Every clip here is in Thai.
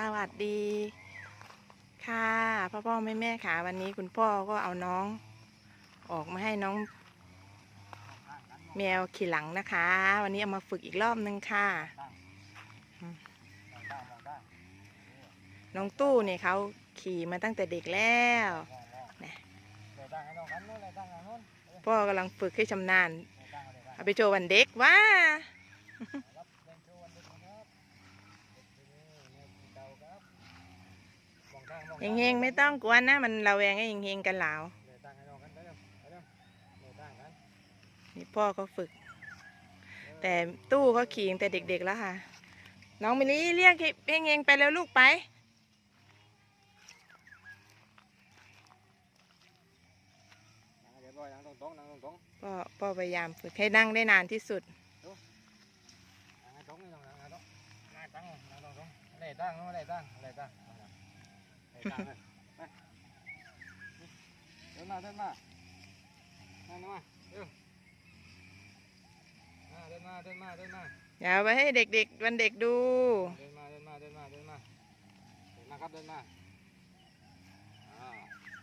สวัสดี ค่ะพ่อพ่อแม่แม่ค่ะ วันนี้คุณพ่อก็เอาน้อง ออกมาให้น้อง แมวขี่หลังนะคะ วันนี้เอามาฝึกอีกรอบนึงค่ะ น้องตู้เนี่ยเขาขี่มาตั้งแต่เด็กแล้วนะพ่อกำลังฝึกให้ชำนาญเอาไปโชว์วันเด็กว่า เฮงๆไม่ต้องกวนนะ มันระแวงให้เฮงๆกันหลาวนี่พ่อก็ฝึก แต่ตู้ก็ขี่แต่เด็กๆแล้วค่ะ น้องมิลี่เรียกเฮงๆไปแล้วลูกไปพ่อพ่อพยายามฝึกให้นั่งได้นานที่สุดได้ตั้งได้ตั้ง เดินมาเดินมาเดินมาเร็วเดินมาเดินมาเดินมาอย่าเอาไปให้เด็กๆวันเด็กดู เดินมาเดินมาเดินมาเดินมาเดินมาครับเดินมาอ่า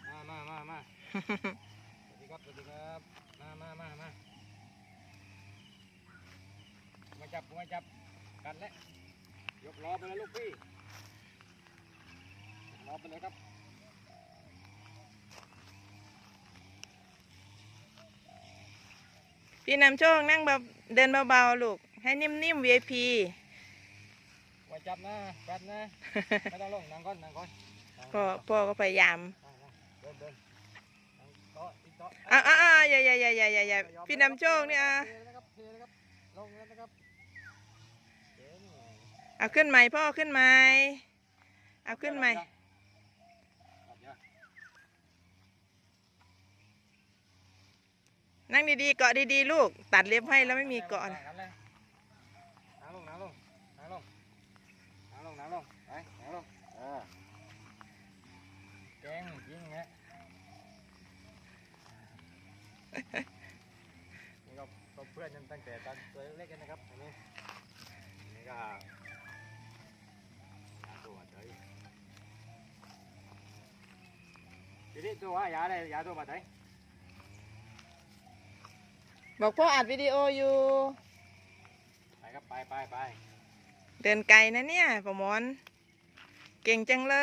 มามามามาสวัสดีครับสวัสดีครับมามามามามาจับมาจับกันแล้วยกล้อไปเลยลูกพี่ ยกล้อไปเลยครับพี่นำโชคนั่งแบบเดินเบาๆลูก ให้นิ่มๆ VIP มาจับนะกัดนะไม่ต้องลงนั่งก่อนนั่งก่อนนั่งพ่อนั่งพ่อก็พยายามเดินเดินนั่งโต๊ะอีกโต๊ะอ้าวอ้าวอย่าอย่าอย่าอย่าอย่าอย่าพี่นำโชคเนี่ยอะเทนะครับเทนะครับลงแล้วนะครับเจ๋งเอาขึ้นใหม่พ่อขึ้นใหม่เอาขึ้นใหม่ เอาเดี๋ยว นั่งดีๆ เกาะดีๆ ลูก ตัดเล็บให้แล้วไม่มีเกาะนะนั่งลงนั่งลงนั่งลงนั่งลงนั่งลงไปนั่งลงเออเก่งจริงฮะนี่ก็ก็เพื่อนกันตั้งแต่ตอนตัวเล็กๆกันนะครับอันนี้อันนี่ก็ตัวเฉยทีนี้ตัวว่ายาอะไรยาตัวบัดไหน บอกพ่ออัดวิดีโออยู่ ไปครับไปไปไปเดินไกลนะเนี่ยปอมอน เก่งจังเล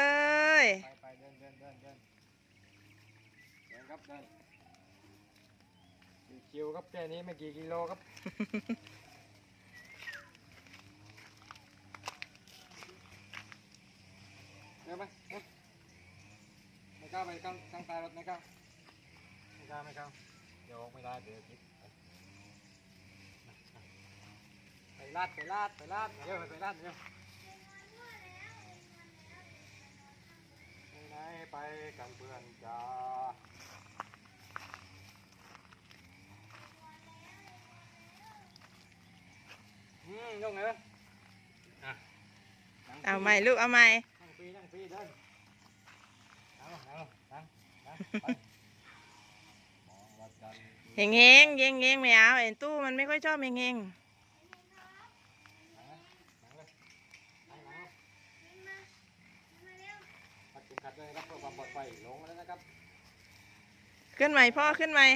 ย ไปไปเดินเดินเดินเดินเดินครับเดินคิวๆครับแค่นี้ไม่กี่กิโลครับ เดินไปเดินไม่กล้าไปข้างข้างใต้รถไม่กล้าไม่กล้าไม่กล้าเดี๋ยวออกไม่ได้เดี๋ยวคิด ไปลาดไปลาดไปลาดเดี๋ยวไปลาดเดี๋ยวไปไหนไปกันเพื่อนจ้าอืมยกไงวะอะนั่งเอาฟรีใหม่ลูกเอาใหม่นั่งฟรีนั่งฟรีเดินนั่งลงนั่งลงนั่งนั่งไปมองวัดกันเฮงเฮงเฮงเฮงไม่เอาเอ็นตู้มันไม่ค่อยชอบเฮงเฮง นั่งเลยนั่งเลยนั่งนั่งขัดเข็มขัดด้วย นะครับเพื่อความปลอดภัยลงมาแล้วนะครับขึ้นใหม่พ่อขึ้นใหม่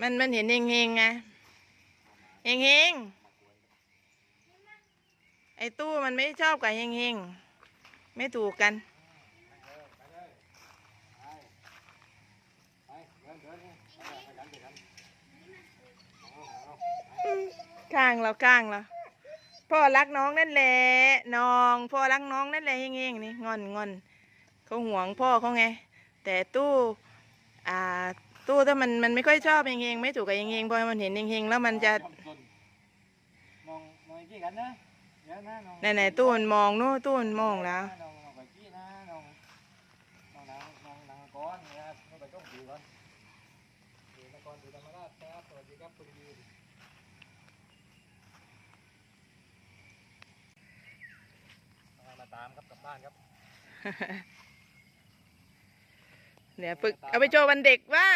มันมันเห็นเฮงเฮงไงเฮงเฮงไอ้ตู้มันไม่ชอบกับเฮงเฮงไม่ถูกกันไปเลยไปเลยไปไปเดินเดินเนี่ยไปไปกันไปกันเอาเอาเอาข้างเราข้างเรา พ่อรักน้องนั่นแหละน้องพ่อรักน้องนั่นแหละเฮงเฮงนี่งอนงอนเขาห่วงพ่อเขาไง แต่ตู้อ่าตู้ถ้ามันมันไม่ค่อยชอบเฮงเฮงไม่ถูกกับเฮงเฮงพอมันเห็นเฮงเฮงแล้วมันจะมองมองกี่กันนะเดี๋ยวนะน้องไหนไหนๆตู้มันมองนู่นตู้มันมองแล้วน้องน้องไปกี่นะน้องน้องนางน้องนางก้อนนะครับน้องไปต้องผิวก่อนผิวนครศรีธรรมราชครับสวัสดีครับคุณยืนมา ตามครับกลับบ้านครับ เนี่ยฝึกเอาไปโชว์วันเด็กว่า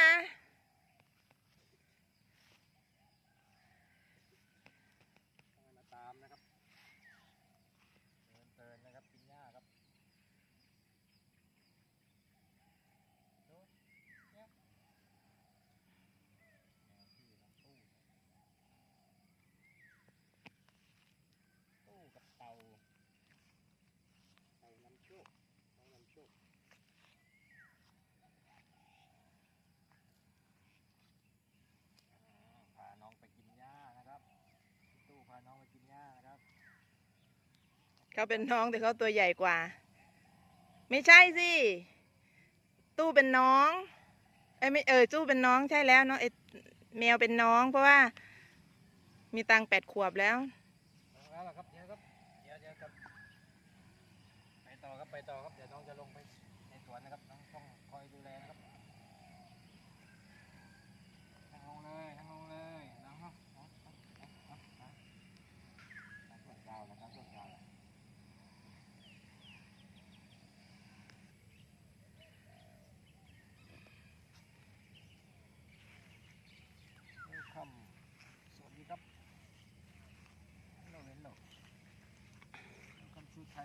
น้องมากินหญ้านะครับ เขาเป็นน้องแต่เขาตัวใหญ่กว่า ไม่ใช่สิ ตู้เป็นน้องไอ้ไม่เออจู้เป็นน้องใช่แล้วเนาะไอ้แมวเป็นน้อง เพราะว่า มีตังแปดขวบแล้ว แล้วครับเดี๋ยวครับเดี๋ยวเดี๋ยวครับ ไปต่อครับไปต่อครับเดี๋ยวน้องจะลงไป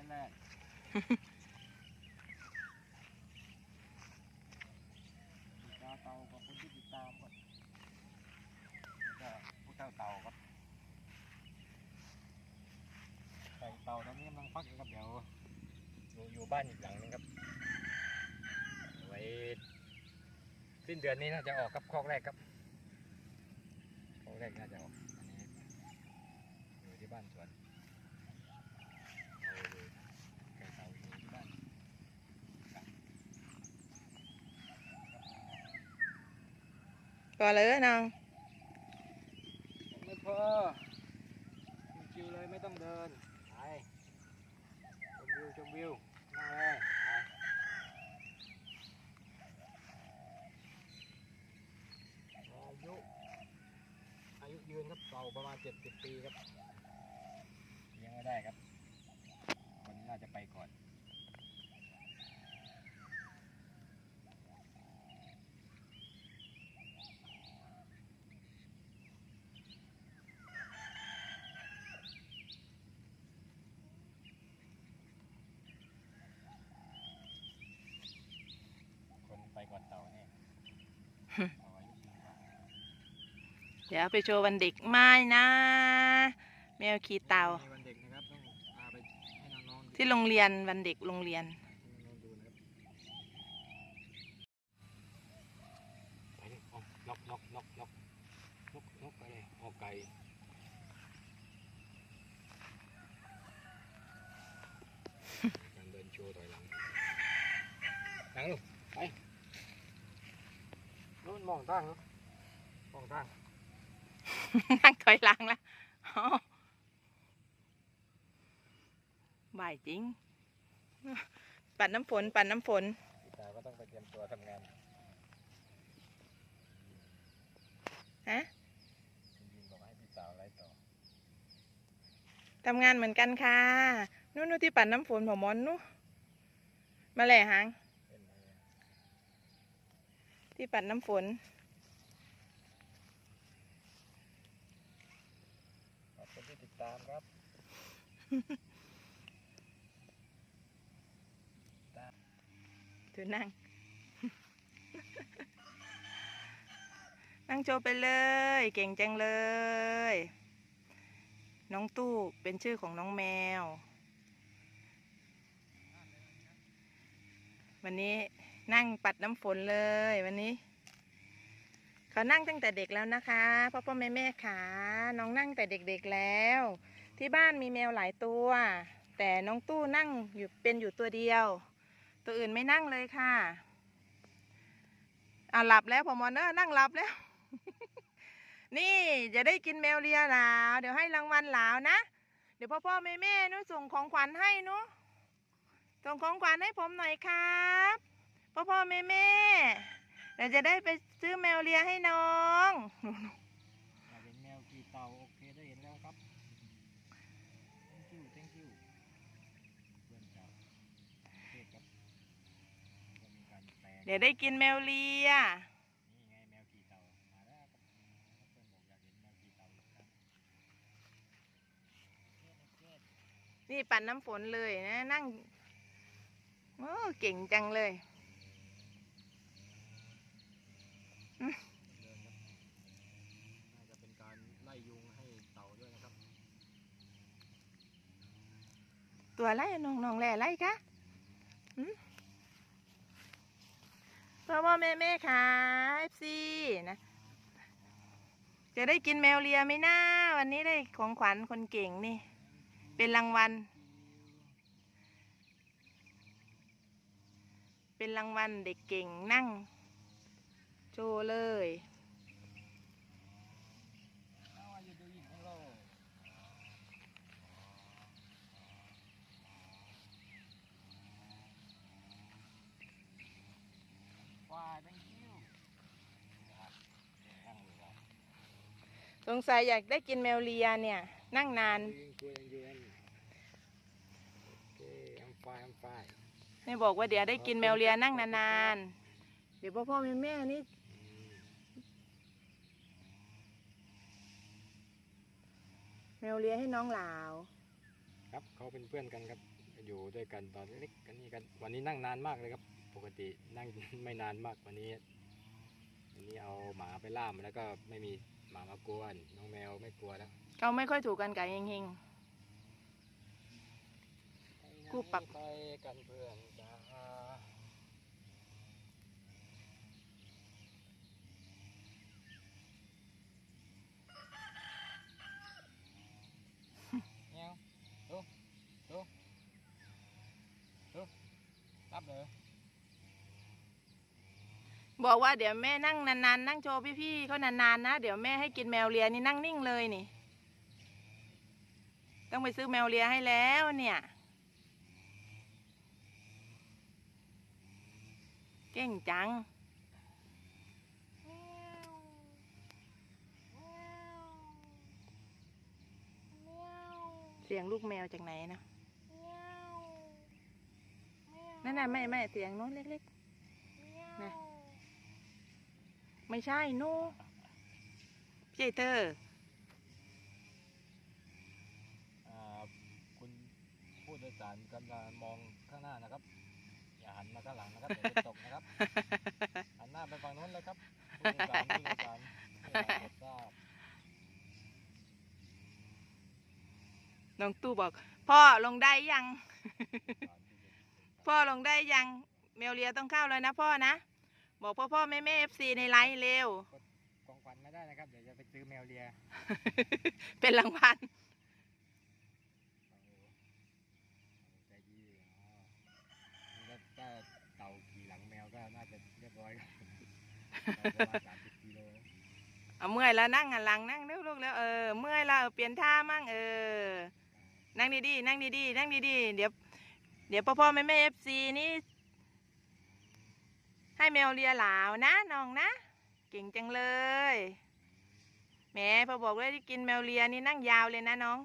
Welcome to Thailand. ติดตาเตากับคนที่ติดตามก่อนแล้วก็ผู้เจ้าเตาครับใส่เตาตอนนี้กำลังพักอยู่ครับเดี๋ยวอยู่อยู่บ้านอีกหลังนึงครับไว้สิ้นเดือนนี้น่าจะออกครับคอกแรกครับคอกแรกน่าจะออกอันนี้อยู่ที่บ้านสวนเอาอยู่ไก่เตาอยู่ที่บ้าน ก็เลยน้องไม่พอชิวๆเลยไม่ต้องเดินไปชมวิวชมวิวนั่งเลยไปอายุอายุยืนครับเก่าประมาณเจ็ดสิบปีครับเลี้ยงไม่ได้ครับคนน่าจะไปก่อน คนไปก่อนเต่าเนี่ยเอาอายุยืนกว่าเดี๋ยวไปโชว์วันเด็กไม่นะ แมวขี่เต่ามีวันเด็กนะครับต้องพาไปให้น้องๆดูที่โรงเรียนวันเด็กโรงเรียน ให้น้องๆดูนะครับไปดิเอานกนกนกนกนกนกไปเลยเอาไก่การเดินโชว์ถอยหลังหลังลูกไปนู้น มองทางลูกมองทางนั่งถอยหลังแล้วอ๋อบ่ายจริง ปัดน้ำฝน ปัดน้ำฝนพี่สาวก็ต้องไปเตรียมตัวทำงาน ฮะจริงๆบอกให้พี่สาวไล่ต่อทำงานเหมือนกันค่ะ นู่นนู่นที่ปัดน้ำฝนผมมอนนู่นมาแหล่หางเป็นไงอะ ที่ปัดน้ำฝน ขอบคุณที่ติดตามครับ ถือนั่ง นั่งโชว์ไปเลย เก่งจังเลย น้องตู้เป็นชื่อของน้องแมว วันนี้ นั่งปัดน้ำฝนเลยวันนี้เขานั่งตั้งแต่เด็กแล้วนะคะพ่อพ่อแม่แม่ขาน้องนั่งแต่เด็กๆแล้ว ที่บ้านมีแมวหลายตัว แต่น้องตู้นั่งอยู่เป็นอยู่ตัวเดียว ตัวอื่นไม่นั่งเลยค่ะอ่าหลับแล้วพอมอนเนอร์นั่งหลับแล้ว นี่จะได้กินแมวเลียหลาวเดี๋ยวให้รางวัลหลาวนะเดี๋ยวพ่อพ่อแม่แม่นุส่งของขวัญให้นุส่งของขวัญให้ผมหน่อยครับ พ่อพ่อแม่แม่เดี๋ยวจะได้ไปซื้อแมวเลียให้น้องอยากเห็นแมวกี่เต่าโอเคได้เห็นแล้วครับ thank you thank you เพื่อนจากประเทศครับก็มีการแปลเดี๋ยวได้กินแมวเลีย นี่ไงแมวกี่เต่ามาแล้วครับเพื่อนบอกอยากเห็นแมวกี่เต่าอีกครั้งเกดเกดนี่ปั่นน้ำฝนเลยนะนั่งโอ้เก่งจังเลย ตัวอะไรน้องน้องแหล่ะไรคะพ่อพ่อแม่แม่ขายซีนะจะได้กินแมวเลียไหมนะวันนี้ได้ของขวัญคนเก่งนี่ เป็นรางวัล เป็นรางวัลเด็กเก่งนั่ง โชว์เลย สงสัยอยากได้กินแมวเลียเนี่ย นั่งนาน Doing good and you and Okay, I'm fine, I'm fine. แม่บอกว่าเดี๋ยวได้กินแมวเลียนั่งนานๆ เดี๋ยวพ่อพ่อแม่แม่นี่แมวเลียให้น้องหลาว ครับเขาเป็นเพื่อนกันครับ อยู่ด้วยกันตอนเล็กๆกันนี่กัน วันนี้นั่งนานมากเลยครับ ปกตินั่งไม่นานมากวันนี้วันนี้เอาหมาไปล่ามแล้วก็ไม่มี หมามากวน น้องแมวไม่กลัวแล้วเขาไม่ค่อยถูกกันกับเฮงกูปรับไปกันเพื่อนจ้าเงี้ยวดูดูดูรับเลยๆ บอกว่าเดี๋ยวแม่นั่งนานๆนั่งโชว์พี่ๆเขานานๆนะเดี๋ยวแม่ให้กินแมวเลียนี่นั่งนิ่งเลยนี่ ต้องไปซื้อแมวเลียให้แล้วเนี่ย เก่งจังเสียงลูกแมวจากไหนนะนั่นน่ะไม่ไม่เสียงน้นเล็กๆนะ ไม่ใช่โน้พี่ใช่เธออ่าคุณผู้โดยสารกำลังมองข้างหน้านะครับ อย่าหันมาข้างหลังนะครับเดี๋ยวจะตกนะครับ หันหน้าไปฝั่งโน้นเลยครับผู้โดยสารผู้โดยสารให้เรากดทราบน้องตู้บอก พ่อลงได้ยัง พ่อลงได้ยัง เมลเลียต้องเข้าเลยนะพ่อนะ บอกพ่อพ่อแม่แม่เอฟซีในไลน์เร็วกองควันไม่ได้นะครับ เดี๋ยวจะไปซื้อแมวเลียเป็นรางวัลใจดีอ๋อนี่ถ้าเต่าขี่หลังแมวก็น่าจะเรียบร้อยครับประมาณสามสิบกิโลเอาเมื่อยแล้วนั่งหันหลังนั่งเร็วลูกแล้วเออเมื่อยแล้วเออเปลี่ยนท่ามั่งเออนั่งดีๆนั่งดีๆนั่งดีๆเดี๋ยวเดี๋ยวพ่อพ่อแม่แม่เอฟซีนี่ ให้แมวเลียหลาวนะน้องนะ เก่งจังเลยแหมพอบอกเลยที่กินแมวเลียนี่นั่งยาวเลยนะน้อง